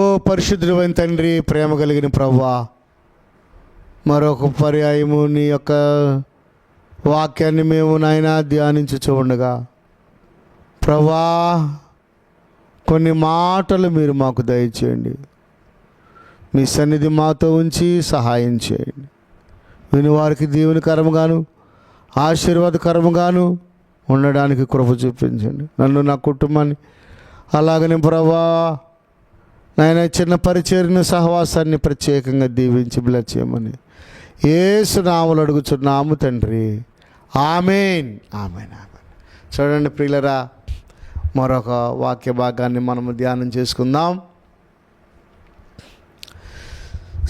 ఓ పరిశుద్ధుడైన తండ్రి ప్రేమ కలిగిన ప్రవ్వా మరొక పర్యాయము నీ యొక్క వాక్యాన్ని మేము నాయన ధ్యానించుచూ ఉండగా. ప్రభా కొన్ని మాటలు మీరు మాకు దయచేయండి. మీ సన్నిధి మాతో ఉంచి సహాయం చేయండి. విని వారికి దీవెనకరముగాను ఆశీర్వాదకరముగాను ఉండడానికి కృప చూపించండి. నన్ను నా కుటుంబాన్ని అలాగనే ప్రభా నాయన చిన్న పరిచర్ని సహవాసాన్ని ప్రత్యేకంగా దీవించి బ్లడ్ చేయమని. ఏసునాములు అడుగుచున్నాము తండ్రి. ఆమెన్. Amen amen. చూడండి ప్రియులరా మరొక వాక్య భాగాన్ని మనము ధ్యానం చేసుకుందాం.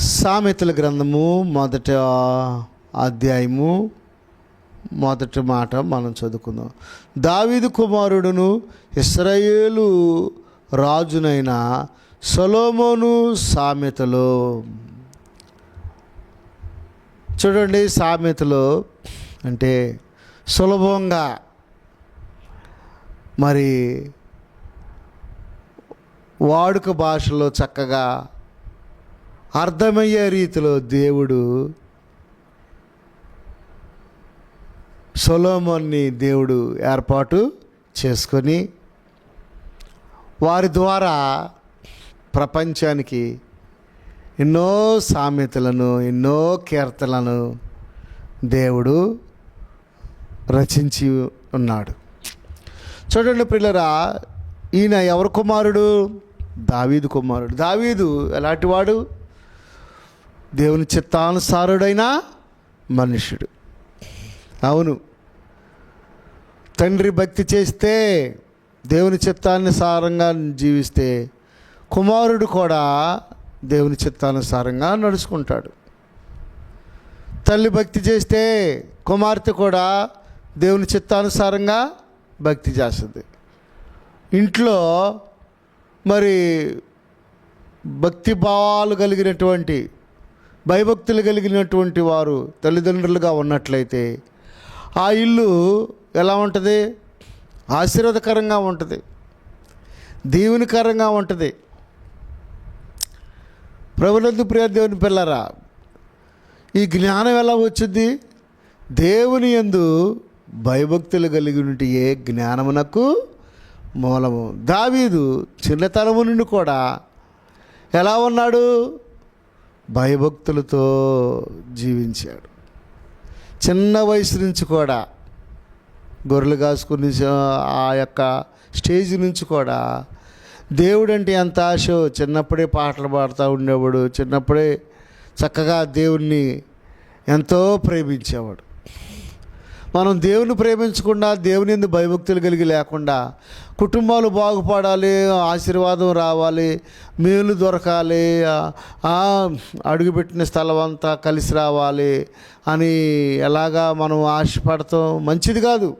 సామెతల గ్రంథము మొదట అధ్యాయము మొదటి మాట మనం చదువుకుందాం. దావీదు కుమారుడును ఇస్రాయేలు రాజునైన సొలోమోను సామెతలో. చూడండి సామెతలో అంటే సులభంగా మరి వాడుక భాషలో చక్కగా అర్థమయ్యే రీతిలో దేవుడు సొలోమోన్ని దేవుడు ఏర్పాటు చేసుకొని వారి ద్వారా ప్రపంచానికి ఎన్నో సామెతలను ఎన్నో కీర్తలను దేవుడు రచించి ఉన్నాడు. చూడండి పిల్లరా ఈయన ఎవరి కుమారుడు? దావీదు కుమారుడు. దావీదు ఎలాంటివాడు దేవుని చిత్తానుసారుడైన మనుషుడు అవును. తండ్రి భక్తి చేస్తే దేవుని చిత్తానుసారంగా జీవిస్తే కుమారుడు కూడా దేవుని చిత్తానుసారంగా నడుచుకుంటాడు. తల్లి భక్తి చేస్తే కుమార్తె కూడా దేవుని చిత్తానుసారంగా భక్తి చేస్తుంది. ఇంట్లో మరి భక్తి భావాలు కలిగినటువంటి భయభక్తులు కలిగినటువంటి వారు తల్లిదండ్రులుగా ఉన్నట్లయితే ఆ ఇల్లు ఎలా ఉంటుంది? ఆశీర్వాదకరంగా ఉంటుంది. దీవునికరంగా ఉంటుంది. ప్రభునందు ప్రియ దేవుని పిల్లరా ఈ జ్ఞానం ఎలా వచ్చింది? దేవుని యందు భయభక్తులు కలిగి ఉంటే ఏ జ్ఞానమునకు మూలము. దావీదు చిన్నతనము నుండి కూడా ఎలా ఉన్నాడు? భయభక్తులతో జీవించాడు. చిన్న వయసు నుంచి కూడా గొర్రెలు కాసుకుని ఆ యొక్క స్టేజ్ నుంచి కూడా దేవుడు అంటే ఎంత ఆశో? చిన్నప్పుడే పాటలు పాడుతూ ఉండేవాడు. చిన్నప్పుడే చక్కగా దేవుణ్ణి ఎంతో ప్రేమించేవాడు. మనం దేవుని ప్రేమించకుండా దేవుని ఎందు భయభక్తులు కలిగి లేకుండా కుటుంబాలు బాగుపడాలి ఆశీర్వాదం రావాలి మేలు దొరకాలి అడుగుపెట్టిన స్థలం అంతా కలిసి రావాలి అని ఎలాగా మనం ఆశపడతాం? మంచిది కాదు.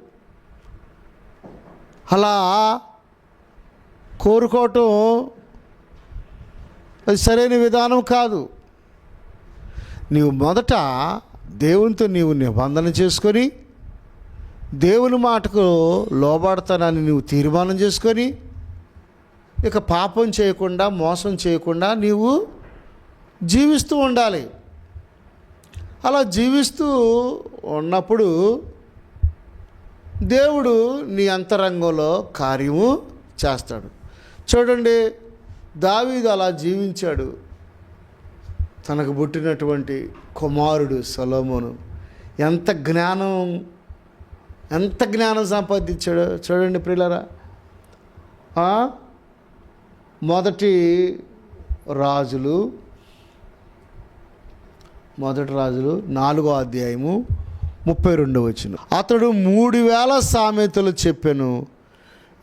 అలా కోరుకోవటం అది సరైన విధానం కాదు. నీవు మొదట దేవునితో నీవు నిబంధన చేసుకొని దేవుని మాటకు లోబడతానని నువ్వు తీర్మానం చేసుకొని ఇక పాపం చేయకుండా మోసం చేయకుండా నీవు జీవిస్తూ ఉండాలి. అలా జీవిస్తూ ఉన్నప్పుడు దేవుడు నీ అంతరంగంలో కార్యము చేస్తాడు. చూడండి దావీదు అలా జీవించాడు. తనకు పుట్టినటువంటి కుమారుడు సొలోమోను. ఎంత జ్ఞానం ఎంత జ్ఞానం సంపాదించాడో చూడండి ప్రియులరా. మొదటి రాజులు మొదటి రాజులు నాలుగో అధ్యాయము ముప్పై రెండు వచ్చిన అతడు మూడు వేల సామెతలు చెప్పాను.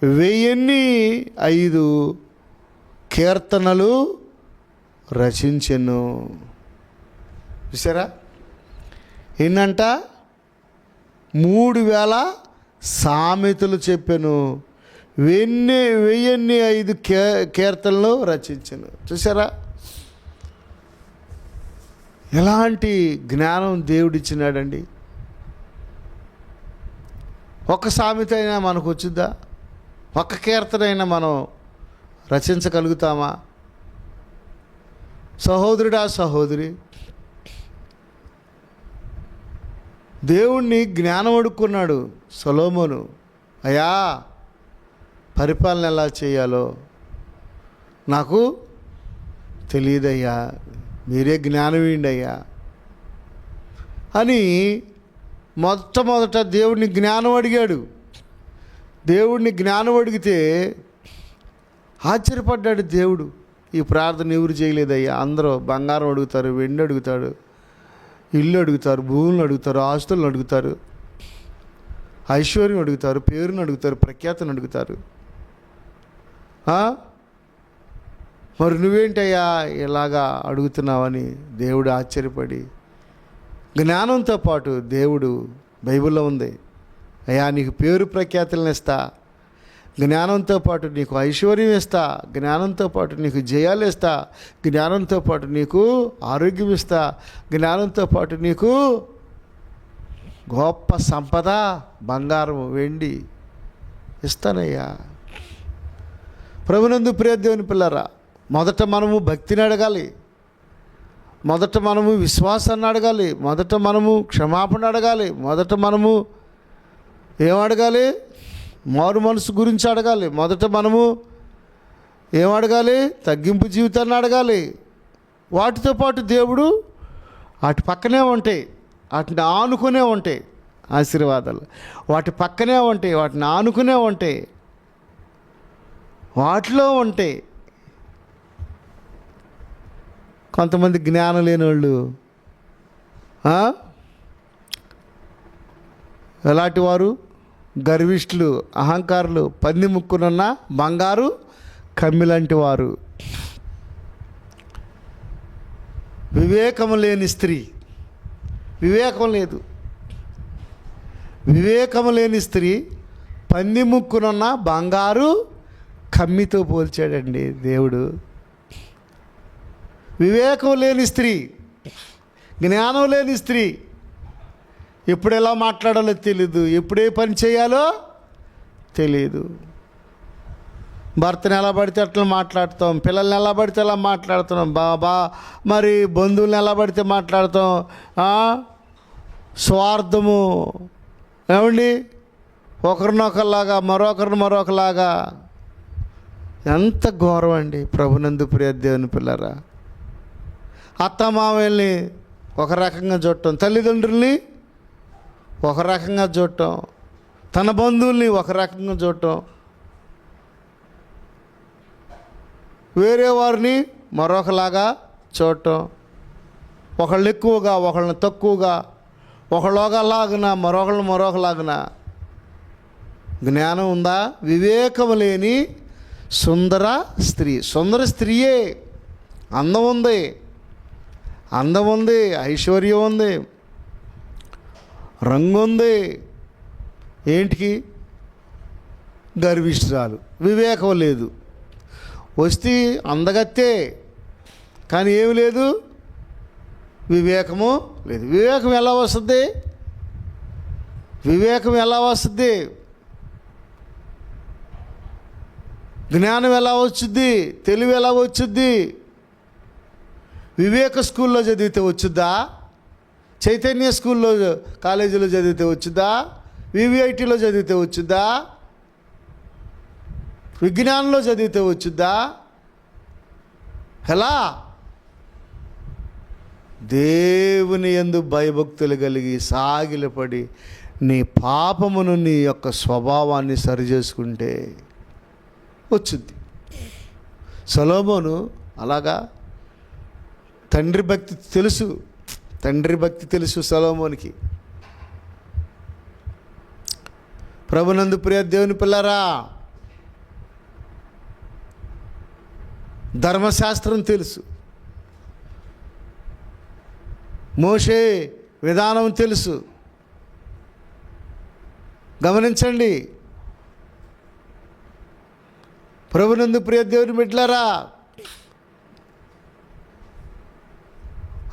వెయ్యిన్ని ఐదు కీర్తనలు రచించెను. చూసారా ఏంటంట మూడు వేల సామెతలు చెప్పాను. వెన్ని వెయ్యిన్ని ఐదు కే కీర్తనలు రచించను. చూసారా ఎలాంటి జ్ఞానం దేవుడిచ్చినాడండి? ఒక సామెత అయినా మనకు వచ్చిద్దా ఒక్క కీర్తన మనం రచించగలుగుతామా? సహోదరుడా సహోదరి దేవుణ్ణి జ్ఞానం అడుక్కున్నాడు సొలోమోను. అయ్యా పరిపాలన ఎలా చేయాలో నాకు తెలియదయ్యా. మీరే జ్ఞానం అయ్యా అని మొట్టమొదట దేవుడిని జ్ఞానం అడిగాడు. దేవుడిని జ్ఞానం అడిగితే ఆశ్చర్యపడ్డాడు దేవుడు. ఈ ప్రార్థన ఎవరు చేయలేదయ్యా? అందరూ బంగారం అడుగుతారు వెండి అడుగుతాడు ఇల్లు అడుగుతారు భూములను అడుగుతారు ఆస్తులను అడుగుతారు ఐశ్వర్యం అడుగుతారు పేరును అడుగుతారు ప్రఖ్యాతను అడుగుతారు. మరి నువ్వేంటయ్యా ఇలాగా అడుగుతున్నావని దేవుడు ఆశ్చర్యపడి జ్ఞానంతో పాటు దేవుడు బైబిల్లో ఉంది. అయ్యా నీకు పేరు ప్రఖ్యాతులను ఇస్తా. జ్ఞానంతో పాటు నీకు ఐశ్వర్యం ఇస్తా. జ్ఞానంతో పాటు నీకు జయాలు ఇస్తా. జ్ఞానంతో పాటు నీకు ఆరోగ్యం ఇస్తా. జ్ఞానంతో పాటు నీకు గొప్ప సంపద బంగారం వెండి ఇస్తానయ్యా. ప్రభునందు ప్రియదేవుని పిల్లరా మొదట మనము భక్తిని అడగాలి. మొదట మనము విశ్వాసాన్ని అడగాలి. మొదట మనము క్షమాపణ అడగాలి. మొదట మనము ఏం అడగాలి? మారు మనసు గురించి అడగాలి. మొదట మనము ఏం అడగాలి? తగ్గింపు జీవితాన్ని అడగాలి. వాటితో పాటు దేవుడు వాటి పక్కనే ఉంటాయి వాటిని ఆనుకునే ఉంటాయి ఆశీర్వాదాలు. వాటి పక్కనే ఉంటాయి వాటిని ఆనుకునే ఉంటాయి వాటిలో ఉంటాయి కొంతమంది జ్ఞానం లేని వాళ్ళు ఎలాంటి వారు? గర్విష్ఠులు అహంకారులు పంది ముక్కునున్న బంగారు కమ్మిలాంటి వారు. వివేకము లేని స్త్రీ. వివేకం లేదు. వివేకము లేని స్త్రీ పంది ముక్కునున్న బంగారు కమ్మితో పోల్చాడండి దేవుడు. వివేకం లేని స్త్రీ జ్ఞానం లేని స్త్రీ ఎప్పుడు ఎలా మాట్లాడాలో తెలీదు. ఎప్పుడే పని చేయాలో తెలియదు భర్తను ఎలా పడితే అట్లా మాట్లాడతాం. పిల్లల్ని ఎలా పడితే అలా మాట్లాడుతున్నాం. బాబా మరి బంధువులను ఎలా పడితే మాట్లాడతాం. స్వార్థము. ఏమండి? ఒకరినొకరిలాగా మరొకరిని మరొకలాగా. ఎంత ఘోరం అండి ప్రభునందు ప్రియ దేవుని పిల్లరా. అత్తమామల్ని ఒక రకంగా చూడటం. తల్లిదండ్రుల్ని ఒక రకంగా చూడటం. తన బంధువుల్ని ఒక రకంగా చూడటం. వేరే వారిని మరొకలాగా చూడటం. ఒకళ్ళు ఎక్కువగా ఒకళ్ళని తక్కువగా ఒకళ్ళొకలాగిన మరొకళ్ళు మరొకలాగిన. జ్ఞానం ఉందా? వివేకం లేని సుందర స్త్రీ. సుందర స్త్రీయే. అందం ఉంది. అందం ఉంది. ఐశ్వర్యం ఉంది. రంగుంది. ఏంటికి? గర్విష్ఠురాలు. వివేకం లేదు. వస్తే అందగత్తే కానీ ఏమి లేదు? వివేకము లేదు. వివేకం ఎలా వస్తుంది? వివేకం ఎలా వస్తుంది? జ్ఞానం ఎలా వచ్చుద్ది? తెలివి ఎలా వచ్చుద్ది? వివేక స్కూల్లో చదివితే వచ్చుద్దా? చైతన్య స్కూల్లో కాలేజీలో చదివితే వచ్చుదా? వివిఐటీలో చదివితే వచ్చుదా? విజ్ఞానంలో చదివితే వచ్చుద్దా ఎలా దేవుని ఎందు భయభక్తులు కలిగి సాగిలపడి నీ పాపమును నీ యొక్క స్వభావాన్ని సరిచేసుకుంటే వచ్చుద్ది. సొలోమోను అలాగా తండ్రి భక్తి తెలుసు. తండ్రి భక్తి తెలుసు సలోమోనికి. ప్రభునందు ప్రియ దేవుని పిల్లరా ధర్మశాస్త్రం తెలుసు. మోషే విధానం తెలుసు. గమనించండి. ప్రభునందు ప్రియ దేవుని బిడ్డలారా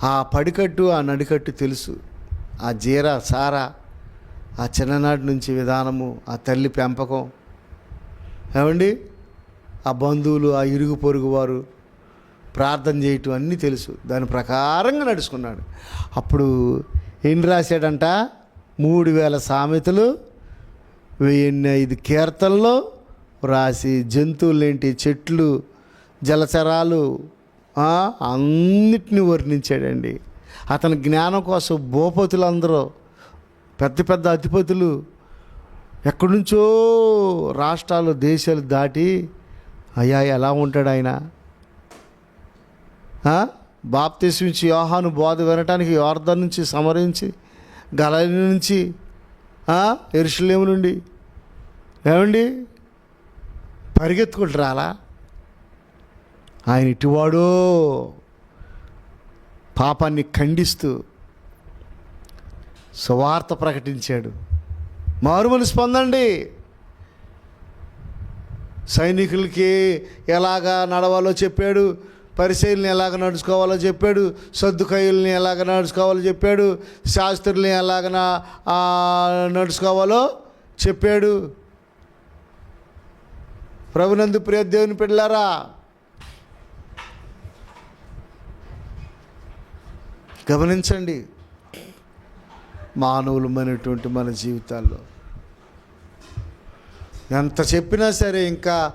ఆ పడికట్టు ఆ నడికట్టు తెలుసు. ఆ జీర సారా ఆ చిన్ననాటి నుంచి విధానము ఆ తల్లి పెంపకం. ఏమండి? ఆ బంధువులు ఆ ఇరుగు పొరుగు వారు ప్రార్థన చేయటం అన్నీ తెలుసు. దాని ప్రకారంగా నడుచుకున్నాడు. అప్పుడు ఏం రాశాడంట? మూడు వేల సామెతలు వెయ్యి ఐదు కీర్తనలో రాసి జంతువులేంటి చెట్లు జలచరాలు అన్నిటిని వర్ణించాడండి. అతని జ్ఞానం కోసం భూపతులందరూ పెద్ద పెద్ద అధిపతులు ఎక్కడి నుంచో రాష్ట్రాలు దేశాలు దాటి అయ్యా ఎలా ఉంటాడు ఆయన? ఆ? నుంచి యోహాను బోధ వినటానికి యోర్ధన్ నుంచి సమరించి గలలి నుంచి ఎరుషులేము నుండి. ఏమండి? పరిగెత్తుకుంటూ రాలా ఆయన ఇటువాడో పాపాన్ని ఖండిస్తూ సువార్త ప్రకటించాడు. మారుమని స్పందండి. సైనికులకి ఎలాగా నడవాలో చెప్పాడు. పరిశీలన ఎలాగ నడుచుకోవాలో చెప్పాడు. సర్దుకయ్యుల్ని ఎలాగ నడుచుకోవాలో చెప్పాడు. శాస్త్రుల్ని ఎలాగ నడుచుకోవాలో చెప్పాడు. ప్రభునందు ప్రియ దేవుని పిల్లారా గమనించండి. మానవులమైనటువంటి మన జీవితాల్లో. ఎంత చెప్పినా సరే ఇంకా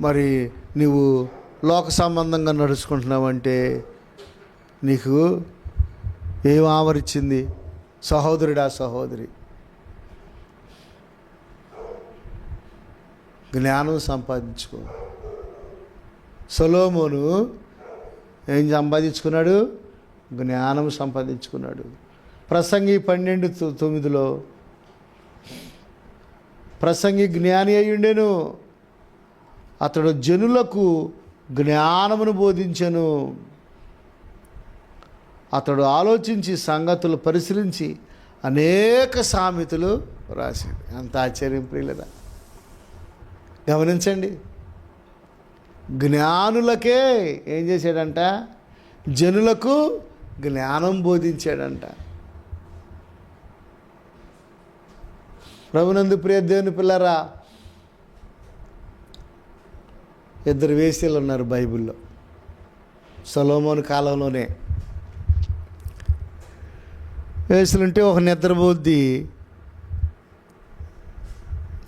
మరి నీవు లోక సంబంధంగా నడుచుకుంటున్నావంటే నీకు ఏం ఆవరించింది సహోదరుడా సహోదరి. జ్ఞానం సంపాదించుకో. సొలోమోను ఏం సంపాదించుకున్నాడు? జ్ఞానం సంపాదించుకున్నాడు. ప్రసంగి పన్నెండు తొ- తొమ్మిదిలో ప్రసంగి జ్ఞాని అయ్యుండెను అతడు జనులకు జ్ఞానమును బోధించెను. అతడు ఆలోచించి సంగతులు పరిశీలించి అనేక సామెతలు రాశాడు. ఎంత ఆశ్చర్యం ప్రియులరా. గమనించండి. జ్ఞానులకే ఏం చేశాడంట? జనులకు జ్ఞానం బోధించాడంట. ప్రభునందు ప్రియ దేవుని పిల్లరా ఇద్దరు వేసీలు ఉన్నారు బైబిల్లో. సొలోమోని కాలంలోనే. వేసులుంటే ఒక నిద్రబోద్ది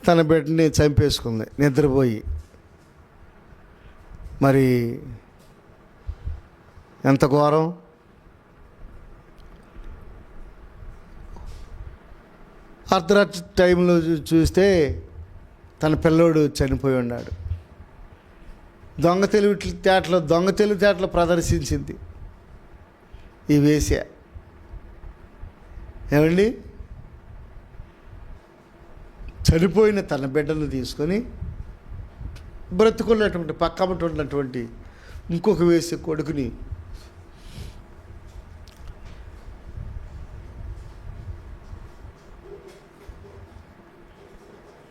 తన బిడ్డని చంపేసుకుంది నిద్రపోయి. మరి ఎంత ఘోరం? అర్ధరాత్రి టైంలో చూస్తే తన పిల్లోడు చనిపోయి ఉన్నాడు. దొంగ తెలివి తేటలో దొంగ తెలివి తేటలో ప్రదర్శించింది ఈ వేశ్య. ఏమండి? చనిపోయిన తన బిడ్డను తీసుకొని బ్రతుకున్నటువంటి పక్కమట ఉన్నటువంటి ఇంకొక వేసే కొడుకుని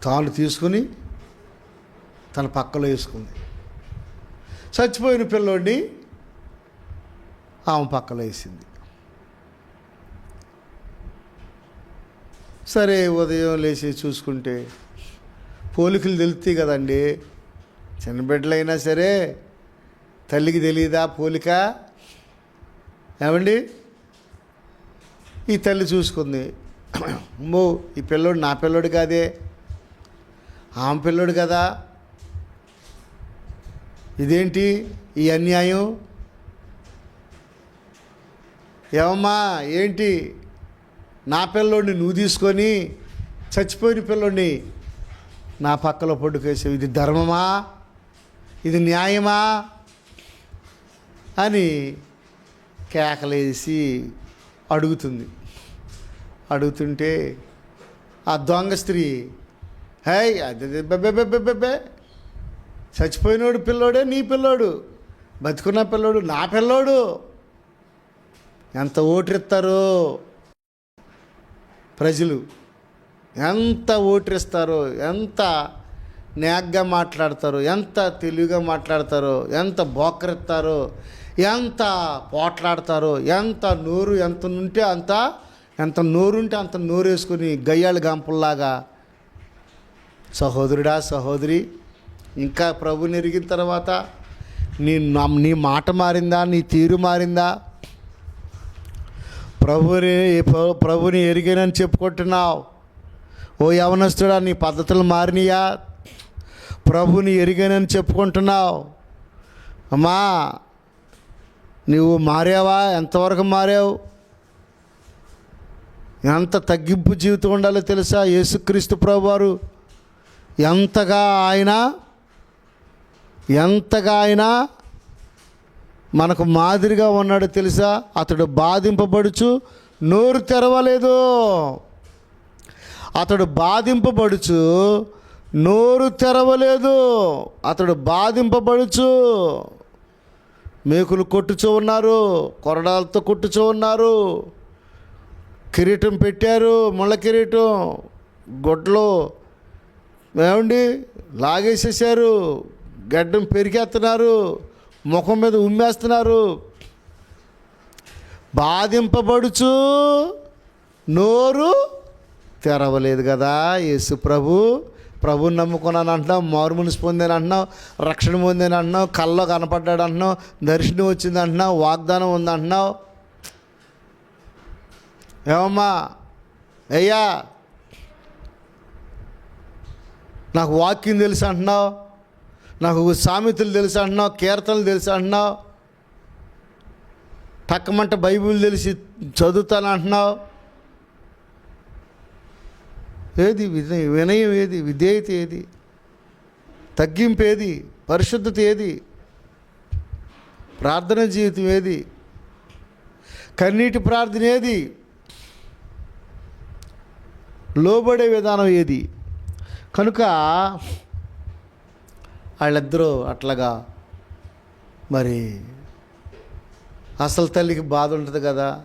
తాను తీసుకుని తన పక్కలో వేసుకుంది. చచ్చిపోయిన పిల్లోడిని ఆమె పక్కలో వేసింది. సరే ఉదయం లేచి చూసుకుంటే పోలికలు తెలుస్తాయి కదండి. చిన్న బిడ్డలైనా సరే తల్లికి తెలియదా పోలిక? ఏమండి? ఈ తల్లి చూసుకుంది అమ్మో ఈ పిల్లోడు నా పిల్లోడు కాదే. ఆమె పిల్లోడు కదా. ఇదేంటి ఈ అన్యాయం? ఏమమ్మా ఏంటి? నా పిల్లోడిని నువ్వు తీసుకొని చచ్చిపోయిన పిల్లోడిని నా పక్కలో పడుకేసావు. ఇది ధర్మమా? ఇది న్యాయమా? అని కేకలేసి అడుగుతుంది. అడుగుతుంటే ఆ దొంగ స్త్రీ హాయ్ అది బెబ్బెబ్బెబ్బెబ్బెబ్బే చచ్చిపోయినోడు పిల్లోడే నీ పిల్లోడు. బతుకున్న పిల్లోడు నా పిల్లోడు. ఎంత ఓటరిస్తారో. ప్రజలు ఎంత ఓటరిస్తారో ఎంత నేగ్గా మాట్లాడతారు ఎంత తెలివిగా మాట్లాడతారో ఎంత బోకరిస్తారో ఎంత పోట్లాడతారో ఎంత నోరు ఎంత ఉంటే అంత ఎంత నోరుంటే అంత నోరు వేసుకుని గయ్యాళి గంపుల్లాగా సహోదరుడా సహోదరి ఇంకా ప్రభుని ఎరిగిన తర్వాత నీ నీ మాట మారిందా నీ తీరు మారిందా? ప్రభుని ప్రభుని ఎరిగానని చెప్పుకుంటున్నావు. ఓ యవనస్తుడా నీ పద్ధతులు మారినయా? ప్రభుని ఎరిగానని చెప్పుకుంటున్నావు. అమ్మా నువ్వు మారావా? ఎంతవరకు మారావు? ఎంత తగ్గింపు జీవితం ఉండాలో తెలుసా? యేసుక్రీస్తు ప్రభు వారు ఎంతగా ఆయన ఎంతగా ఆయన మనకు మాదిరిగా ఉన్నాడు తెలుసా? అతడు బాధింపబడుచు నోరు తెరవలేదు. అతడు బాధింపబడుచు నోరు తెరవలేదు. అతడు బాధింపబడుచు మేకులు కొట్టుచూ ఉన్నారు కొరడాలతో కొట్టుచూ ఉన్నారు. కిరీటం పెట్టారు ముళ్ళ కిరీటం గొడ్లు ఏమండి? లాగేసేసారు గడ్డం పెరిగేస్తున్నారు. ముఖం మీద ఉమ్మేస్తున్నారు. బాధింపబడుచు నోరు తెరవలేదు కదా యేసు ప్రభు. ప్రభుని నమ్ముకున్నాను అంటున్నావు మారు మనసు పొందాను అంటున్నావు రక్షణ పొందాను అంటున్నావు కళ్ళలో కనపడ్డాడు అంటున్నావు దర్శనం వచ్చింది అంటున్నావు వాగ్దానం ఉంది అంటున్నావు. ఏమమ్మా? అయ్యా నాకు వాక్యం తెలుసు అంటున్నావు నాకు సామెతలు తెలుసు అంటున్నావు కీర్తనలు తెలుసు అంటున్నావు పక్కమంట బైబిల్ తెలిసి చదువుతాను అంటున్నావు. ఏది వినయం వినయం ఏది? విధేయత ఏది? తగ్గింపు ఏది? పరిశుద్ధత ఏది? ప్రార్థన జీవితం ఏది? కన్నీటి ప్రార్థన ఏది? లోబడే విధానం ఏది? కనుక వాళ్ళిద్దరూ అట్లాగా మరి అసలు తల్లికి బాధ ఉంటుంది కదా.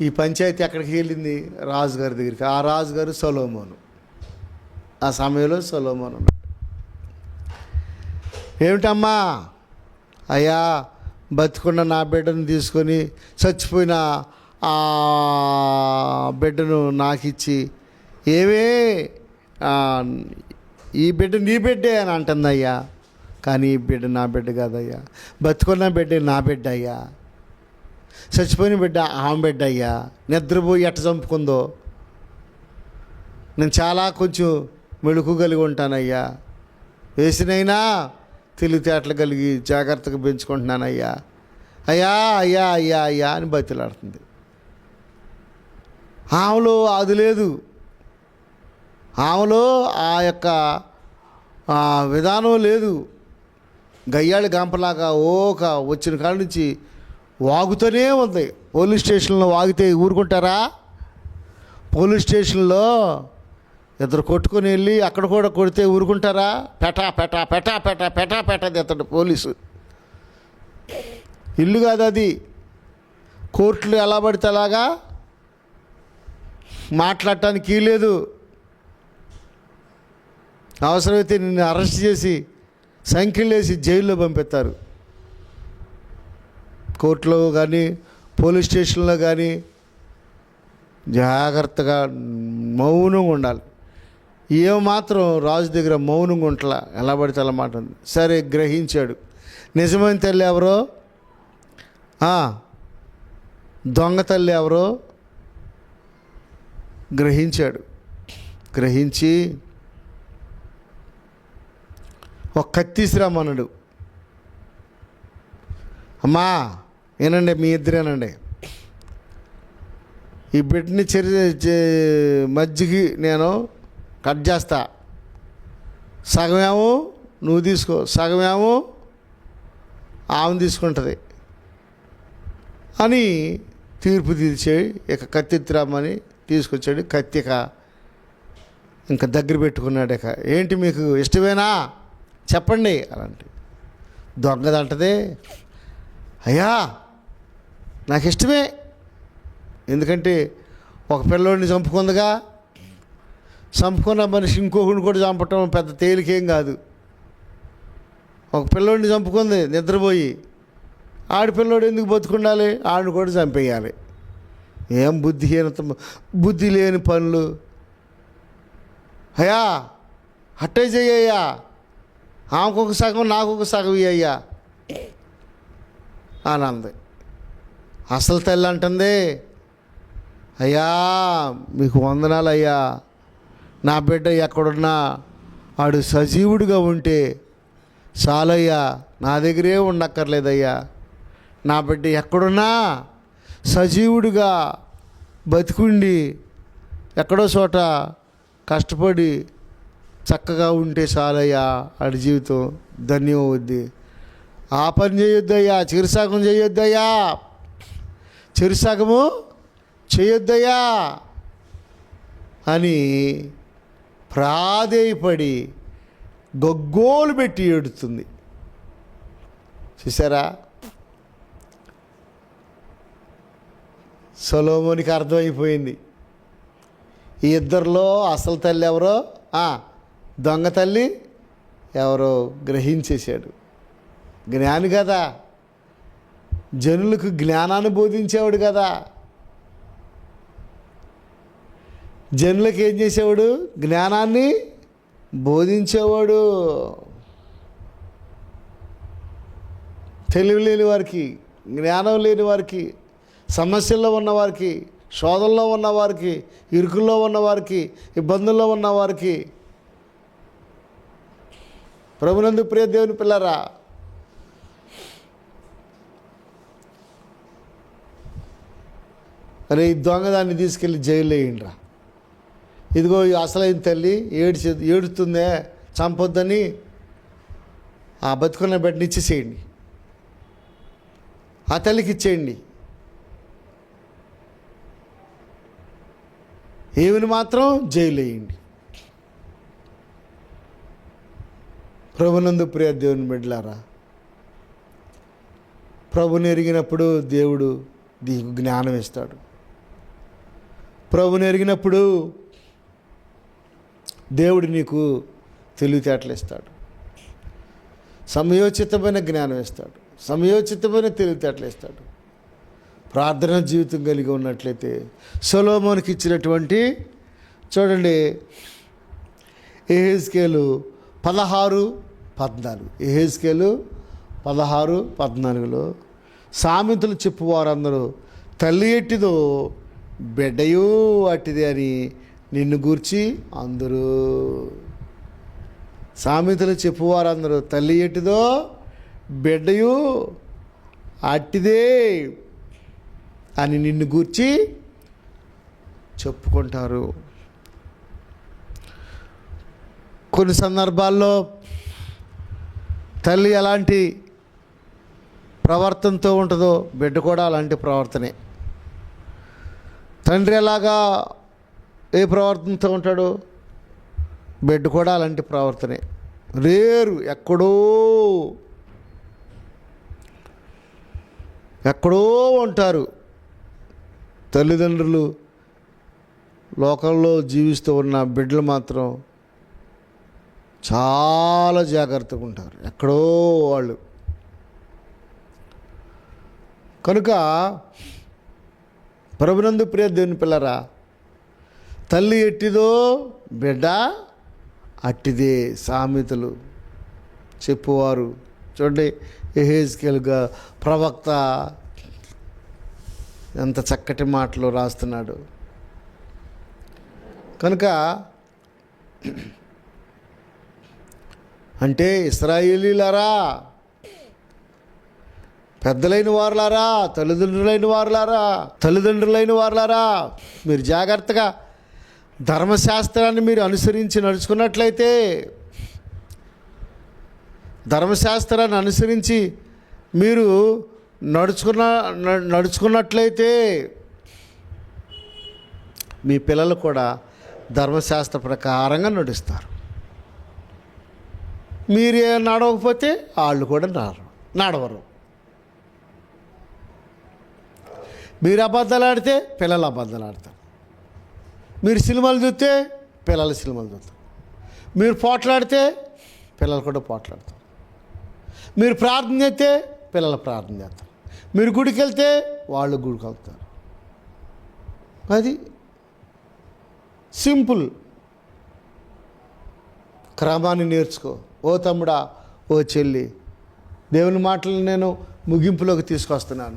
ఈ పంచాయతీ ఎక్కడికి వెళ్ళింది రాజుగారి దగ్గరికి. ఆ రాజుగారు సొలోమోను. ఆ సమయంలో సొలోమోను ఉన్నాడు. ఏమిటమ్మా? అయ్యా బతుకున్న నా బిడ్డను తీసుకొని చచ్చిపోయిన ఆ బిడ్డను నాకు ఇచ్చి ఏవే ఈ బిడ్డ నీ బిడ్డే అని అంటుందయ్యా. కానీ ఈ బిడ్డ నా బిడ్డ కాదయ్యా. బతుకున్న బిడ్డ నా బిడ్డ అయ్యా చచ్చిపోయిన బిడ్డ ఆమె బిడ్డ అయ్యా నిద్రపోయి ఎట్ట చంపుకుందో? నేను చాలా కొంచెం మెళుకు కలిగి ఉంటానయ్యా. వేసినైనా తెలివితేటలు కలిగి జాగ్రత్తగా పెంచుకుంటున్నానయ్యా. అయ్యా అయ్యా అయ్యా అయ్యా అని బతిలాడుతుంది. ఆమెలో అది లేదు. ఆమెలో ఆ యొక్క విధానం లేదు. గయ్యాళి గంపలాగా ఓక వచ్చిన కాడ నుంచి వాగుతూనే ఉంది. పోలీస్ స్టేషన్లో వాగితే ఊరుకుంటారా? పోలీస్ స్టేషన్లో ఇద్దరు కొట్టుకొని వెళ్ళి అక్కడ కూడా కొడితే ఊరుకుంటారా? పెటా పెటా పెటా పెటా పెటా పెటది అతడు పోలీసు. ఇల్లు కాదు అది. కోర్టులు ఎలా పడితే అలాగా? మాట్లాడటానికి లేదు. అవసరమైతే నిన్ను అరెస్ట్ చేసి సంఖ్యలేసి జైల్లో పంపిస్తారు. కోర్టులో కానీ పోలీస్ స్టేషన్లో కానీ జాగ్రత్తగా మౌనంగా ఉండాలి. ఏం మాత్రం రాజు దగ్గర మౌనంగా ఉంటలా ఎలా పడితే అలా మాట ఉంది. సరే గ్రహించాడు. నిజమైన తల్లి ఎవరో? దొంగ తల్లి ఎవరో? గ్రహించాడు. గ్రహించి ఒక కత్తిసిరామన్నాడు అమ్మా ఏనండి మీ ఇద్దరేనండి ఈ బిడ్డని చెరి మజ్జిగి నేను కట్ చేస్తా. సగమేమో నువ్వు తీసుకో సగమేమో ఆమె తీసుకుంటుంది. అని తీర్పు తీర్చే ఇక కత్తిత్తిరామని తీసుకొచ్చాడు. కత్తిక ఇంకా దగ్గర పెట్టుకున్నాడు ఇక. ఏంటి మీకు ఇష్టమేనా? చెప్పండి అలాంటి. దొంగదంటది. అయ్యా నాకు ఇష్టమే. ఎందుకంటే ఒక పిల్లోడిని చంపుకుందిగా. చంపుకున్న మనిషి ఇంకొకరిని కూడా చంపటం పెద్ద తేలికేం కాదు. ఒక పిల్లోడిని చంపుకుంది నిద్రపోయి. ఆడపిల్లోడు ఎందుకు బతుకుండాలి? ఆడిని కూడా చంపేయాలి. ఏం బుద్ధిహీనత బుద్ధి లేని పనులు. అయ్యా అట్టే చెయ్యయ్యా. ఆమెకు ఒక సగం నాకు ఒక సగం అయ్యా అని అంది అసలు తల్లి అంటుంది అయ్యా మీకు వందనాలు అయ్యా నా బిడ్డ ఎక్కడున్నా ఆడు సజీవుడిగా ఉంటే చాలయ్యా. నా దగ్గరే ఉండక్కర్లేదయ్యా. నా బిడ్డ ఎక్కడున్నా సజీవుడిగా బతికుండి ఎక్కడో చోట కష్టపడి చక్కగా ఉంటే చాలయ్యా ఆడి జీవితం ధన్యం అవుద్ది. ఆ పని చేయొద్దయ్యా చిరుసాగం చేయొద్దయ్యా. చిరుసాగము చేయొద్దయ్యా అని ప్రాధేయపడి గొగ్గోలు పెట్టి ఏడుతుంది. చూసారా సొలోమోనికి అర్థమైపోయింది. ఈ ఇద్దరిలో అసలు తల్లి ఎవరో? దొంగ తల్లి ఎవరో గ్రహించేశాడు. జ్ఞాని కదా. జనులకు జ్ఞానాన్ని బోధించేవాడు కదా. జనులకు ఏం చేసేవాడు? జ్ఞానాన్ని బోధించేవాడు. తెలివి లేని వారికి జ్ఞానం లేని వారికి సమస్యల్లో ఉన్నవారికి శోధనలో ఉన్నవారికి ఇరుకుల్లో ఉన్నవారికి ఇబ్బందుల్లో ఉన్నవారికి ప్రభునందు ప్రియ దేవుని పిల్లరా. అరే ఈ దొంగదాన్ని తీసుకెళ్ళి జైలు వేయండిరా. ఇదిగో ఈ అసలైన తల్లి ఏడ్చి ఏడుతుందే చంపొద్దని ఆ బతుకున్న బిడ్డని ఇచ్చేసేయండి. ఆ తల్లికి ఇచ్చేయండి. ఏమిని మాత్రం జైలు వేయండి. ప్రభునందు ప్రియ దేవుని బిడ్డలారా ప్రభుని ఎరిగినప్పుడు దేవుడు నీకు జ్ఞానం ఇస్తాడు. ప్రభుని ఎరిగినప్పుడు దేవుడు నీకు తెలివితేటలు ఇస్తాడు. సమయోచితమైన జ్ఞానం ఇస్తాడు. సమయోచితమైన తెలివితేటలు ఇస్తాడు. ప్రార్థన జీవితం కలిగి ఉన్నట్లయితే సొలోమోనికి ఇచ్చినటువంటి చూడండి ఏహెస్కేలు పదహారు పద్నాలుగు. ఎహెజ్కేలు పదహారు పద్నాలుగులో సామెతలు చెప్పువారందరూ తల్లి ఎట్టిదో బిడ్డయు అట్టిది అని నిన్ను గూర్చి అందరూ. సామెతలు చెప్పువారందరూ తల్లి ఎట్టిదో బిడ్డయు అట్టిదే అని నిన్ను గూర్చి చెప్పుకుంటారు. కొన్ని సందర్భాల్లో తల్లి ఎలాంటి ప్రవర్తనతో ఉంటుందో బిడ్డ కూడా అలాంటి ప్రవర్తనే. తండ్రి ఎలాగా ఏ ప్రవర్తనతో ఉంటాడో బిడ్డ కూడా అలాంటి ప్రవర్తనే. రేరు ఎక్కడో ఎక్కడో ఉంటారు తల్లిదండ్రులు లోకంలో జీవిస్తూ ఉన్న బిడ్డలు మాత్రం చాలా జాగ్రత్తగా ఉంటారు. ఎక్కడో వాళ్ళు. కనుక ప్రభునందు ప్రియ దేవుని పిల్లరా తల్లి ఎట్టిదో బిడ్డ అట్టిదే సామెతలు చెప్పువారు. చూడండి ఎహేజ్కెల్గా ప్రవక్త ఎంత చక్కటి మాటలు రాస్తున్నాడు. కనుక అంటే ఇస్రాయేలీలారా పెద్దలైన వారులారా తల్లిదండ్రులైన వారులారా తల్లిదండ్రులైన వారులారా మీరు జాగ్రత్తగా ధర్మశాస్త్రాన్ని మీరు అనుసరించి నడుచుకున్నట్లయితే ధర్మశాస్త్రాన్ని అనుసరించి మీరు నడుచుకున్న నడుచుకున్నట్లయితే మీ పిల్లలు కూడా ధర్మశాస్త్ర ప్రకారంగా నడుస్తారు. మీరు నడవకపోతే వాళ్ళు కూడా నడరు నడవరు. మీరు అబద్ధాలు ఆడితే పిల్లలు అబద్ధాలు ఆడతారు. మీరు సినిమాలు చూస్తే పిల్లలు సినిమాలు చూస్తారు. మీరు పోట్లాడితే పిల్లలు కూడా పోట్లాడతారు మీరు ప్రార్థన చేస్తే పిల్లలు ప్రార్థన చేస్తారు. మీరు గుడికి వెళ్తే వాళ్ళు గుడికి వెళ్తారు. అది సింపుల్. క్రమాన్ని నేర్చుకో. ఓ తమ్ముడా ఓ చెల్లి దేవుని మాటలు నేను ముగింపులోకి తీసుకొస్తున్నాను.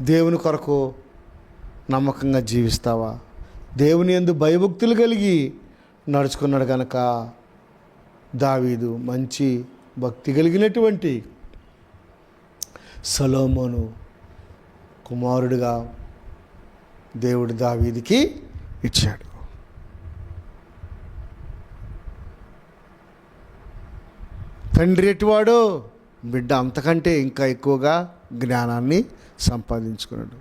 దేవుని కొరకు నమ్మకంగా జీవిస్తావా? దేవుని ఎందు భయభక్తులు కలిగి నడుచుకున్నాడు కనుక దావీదు మంచి భక్తి కలిగినటువంటి సలోమోను కుమారుడిగా దేవుడు దావీదికి ఇచ్చాడు. తండ్రి ఎటువాడో? బిడ్డ అంతకంటే ఇంకా ఎక్కువగా జ్ఞానాన్ని సంపాదించుకున్నాడు.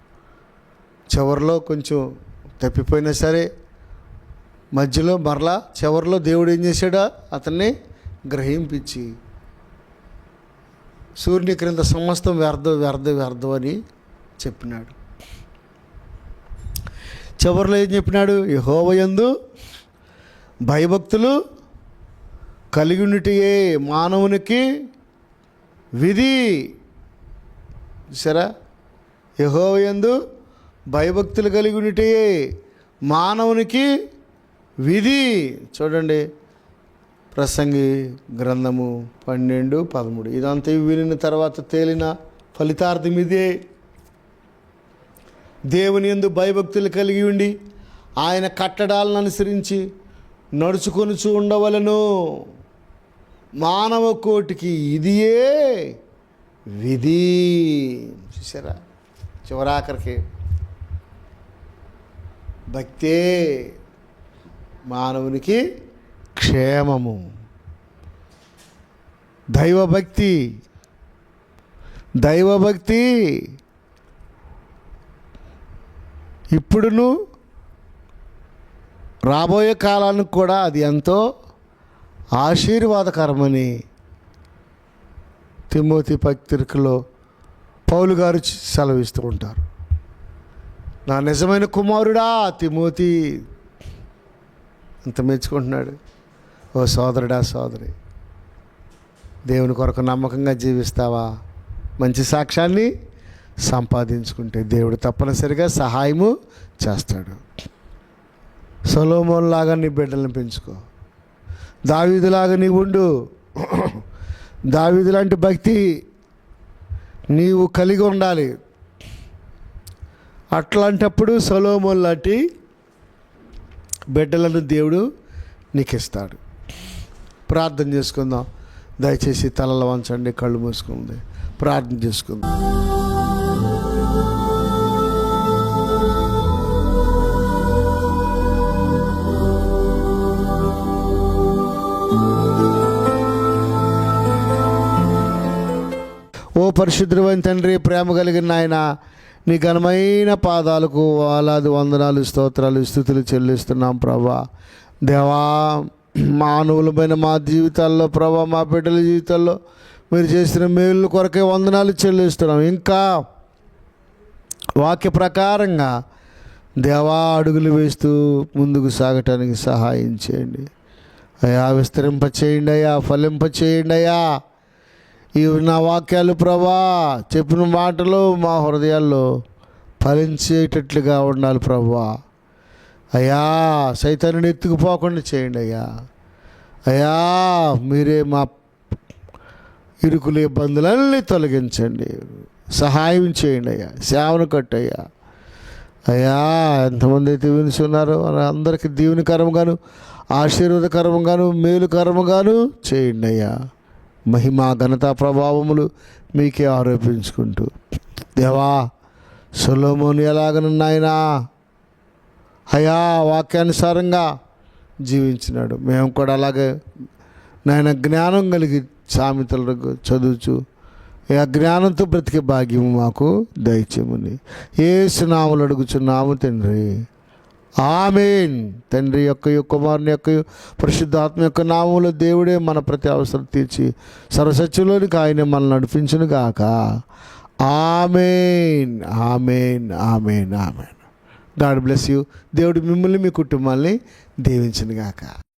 చివరిలో కొంచెం తప్పిపోయినా సరే మధ్యలో మరలా చివరిలో దేవుడు ఏం చేశాడా? అతన్ని గ్రహింపించి సూర్యుని క్రింద సమస్తం వ్యర్థం వ్యర్థం వ్యర్థం అని చెప్పినాడు. చివరిలో ఏం చెప్పినాడు? యహోవయందు భయభక్తులు కలిగినటియే మానవునికి విధి. సరా? యహోవయందు భయభక్తులు కలిగినటియే మానవునికి విధి. చూడండి. ప్రసంగి గ్రంథము పన్నెండు పదమూడు. ఇదంతా వినిన తర్వాత తేలిన ఫలితార్థం ఇదే. దేవుని ఎందు భయభక్తులు కలిగి ఉండి ఆయన కట్టడాలను అనుసరించి నడుచుకొనుచు ఉండవలను. మానవ కోటికి ఇదియే విధి. చూసారా చివరాఖరికి. భక్తే మానవునికి క్షేమము. దైవభక్తి. దైవభక్తి ఇప్పుడును రాబోయే కాలానికి కూడా అది ఎంతో ఆశీర్వాదకరమని తిమోతి పత్రికలో పౌలు గారు సెలవిస్తూ ఉంటారు. నా నిజమైన కుమారుడా తిమోతి. అంత మెచ్చుకుంటున్నాడు. ఓ సోదరుడా సోదరి. దేవుని కొరకు నమ్మకంగా జీవిస్తావా? మంచి సాక్ష్యాన్ని సంపాదించుకుంటే దేవుడు తప్పనిసరిగా సహాయము చేస్తాడు. సొలోమోన్లాగా నీ బిడ్డలను పెంచుకో. దావీదులాగా నీవు ఉండు. దావీదు లాంటి భక్తి నీవు కలిగి ఉండాలి. అట్లాంటప్పుడు సొలోమోన్ లాంటి బిడ్డలను దేవుడు నీకు ఇస్తాడు ప్రార్థన చేసుకుందాం. దయచేసి తలలు వంచండి కళ్ళు మూసుకుంది. ప్రార్థన చేసుకుందాం. పరిశుద్ధమైన తండ్రి ప్రేమ కలిగిన నాయన నీ ఘనమైన పాదాలకు వాలాది వందనాలు స్తోత్రాలు స్థుతులు చెల్లిస్తున్నాం ప్రభా. దేవా మానవులమైన మా జీవితాల్లో ప్రభా మా బిడ్డల జీవితాల్లో మీరు చేసిన మేలు కొరకే వందనాలు చెల్లిస్తున్నాం. ఇంకా వాక్య ప్రకారంగా దేవా అడుగులు వేస్తూ ముందుకు సాగటానికి సహాయం చేయండి. అయా విస్తరింపచేయండి అయ్యా ఫలింపచేయండి అయ్యా. ఇవి నా వాక్యాలు ప్రభా చెప్పిన మాటలు మా హృదయాల్లో ఫలించేటట్లుగా ఉండాలి ప్రభా. అయ్యా సైతాన్ని ఎత్తుకుపోకుండా చేయండి అయ్యా. అయ్యా మీరే మా ఇరుకులు ఇబ్బందులన్నీ తొలగించండి. సహాయం చేయండి అయ్యా సేవను కట్టయ్యా అయ్యా. ఎంతమంది అయితే వినిస్తున్నారో అందరికీ దీవెనకరంగాను ఆశీర్వాదకరంగాను మేలుకరంగాను చేయండి అయ్యా. మహిమ ఘనత ప్రభావములు మీకే ఆరోపించుకుంటూ. దేవా సొలోమోని ఎలాగనున్నాయినా అయా వాక్యానుసారంగా జీవించినాడు. మేము కూడా అలాగే నాయన జ్ఞానం కలిగి సామెతలకు చదువుచు ఏ జ్ఞానంతో బ్రతికే భాగ్యము మాకు దయచేముని ఏ సునాములు అడుగుచున్నాము తండ్రి. ఆమెన్. తండ్రి యొక్క కుమారుని యొక్క పరిశుద్ధాత్మ యొక్క నామంలో దేవుడే మన ప్రతి అవసరం తీర్చి సరసత్యంలోనికి ఆయన మనం నడిపించును గాక. Amen. Amen. Amen. Amen. God bless you. దేవుడు మిమ్మల్ని మీ కుటుంబాన్ని దీవించను గాక.